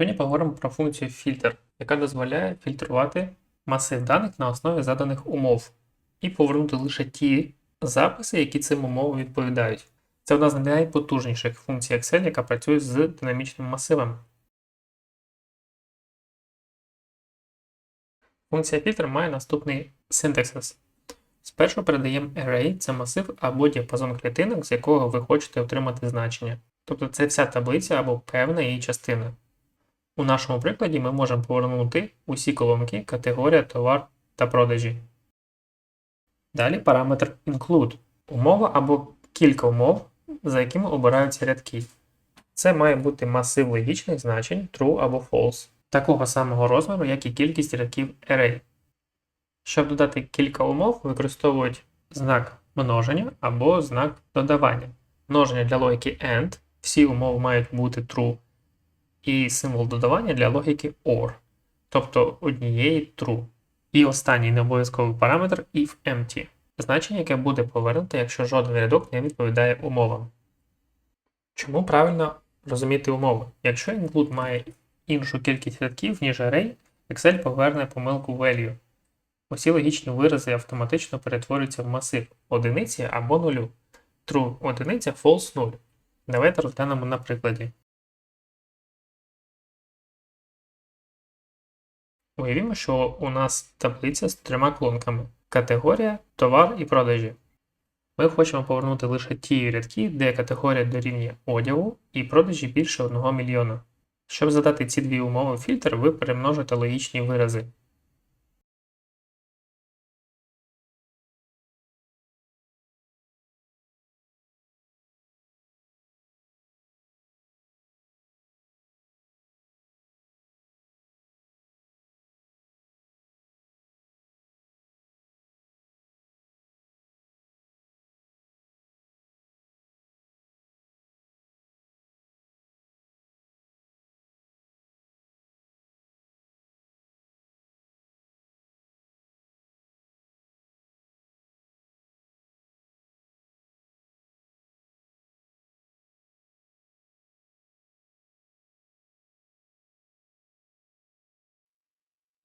Сьогодні поговоримо про функцію фільтр, яка дозволяє фільтрувати масив даних на основі заданих умов і повернути лише ті записи, які цим умовам відповідають. Це одна з найпотужніших функцій Excel, яка працює з динамічними масивами. Функція фільтр має наступний синтаксис. Спершу передаємо array, це масив або діапазон клітинок, з якого ви хочете отримати значення. Тобто це вся таблиця або певна її частина. У нашому прикладі ми можемо повернути усі колонки категорія товар та продажі. Далі параметр include умова або кілька умов, за якими обираються рядки. Це має бути масив логічних значень true або false, такого самого розміру, як і кількість рядків array. Щоб додати кілька умов, використовують знак множення або знак додавання. Множення для логіки AND, всі умови мають бути true, і символ додавання для логіки OR, тобто однієї true. І останній необов'язковий параметр if empty, значення, яке буде повернуте, якщо жоден рядок не відповідає умовам. Чому правильно розуміти умови? Якщо include має іншу кількість рядків, ніж array, Excel поверне помилку value. Усі логічні вирази автоматично перетворюються в масив одиниці або нулю. True одиниця, false 0. Давайте розглянемо на прикладі. Уявімо, що у нас таблиця з трьома колонками: категорія, товар і продажі. Ми хочемо повернути лише ті рядки, де категорія дорівнює одягу і продажі більше 1 мільйона. Щоб задати ці дві умови в фільтр, ви перемножите логічні вирази.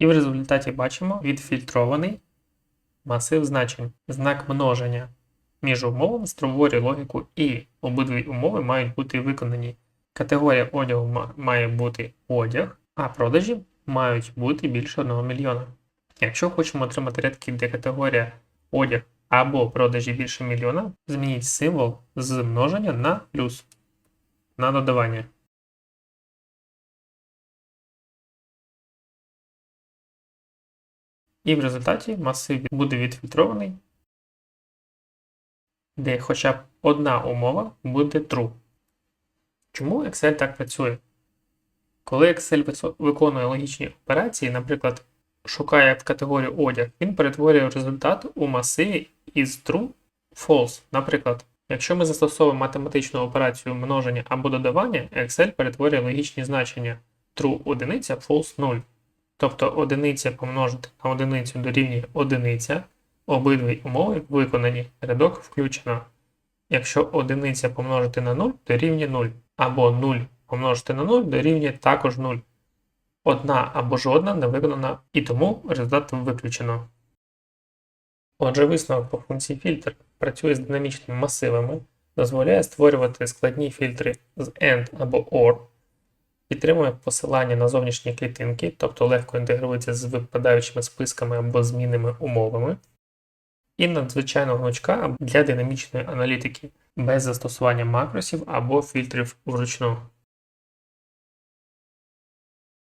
І в результаті бачимо відфільтрований масив значень. Знак множення між умовами створює логіку і обидві умови мають бути виконані. Категорія одягу має бути одяг, а продажі мають бути більше 1 мільйона. Якщо хочемо отримати рядки, де категорія одяг або продажі більше мільйона, змініть символ з множення на плюс на додавання. І в результаті масив буде відфільтрований, де хоча б одна умова буде true. Чому Excel так працює? Коли Excel виконує логічні операції, наприклад, шукає в категорію одяг, він перетворює результат у масиві із true false. Наприклад, якщо ми застосовуємо математичну операцію множення або додавання, Excel перетворює логічні значення true одиниця, false 0. Тобто одиниця помножити на одиницю дорівнює одиниця, обидві умови виконані, рядок включено. Якщо одиниця помножити на 0 дорівнює 0, або 0 помножити на 0 дорівнює також 0. Одна або жодна не виконана, і тому результат виключено. Отже, висновок по функції фільтр працює з динамічними масивами, дозволяє створювати складні фільтри з AND або OR, підтримує посилання на зовнішні клітинки, тобто легко інтегрується з випадаючими списками або змінними умовами, і надзвичайно гнучка для динамічної аналітики без застосування макросів або фільтрів вручну.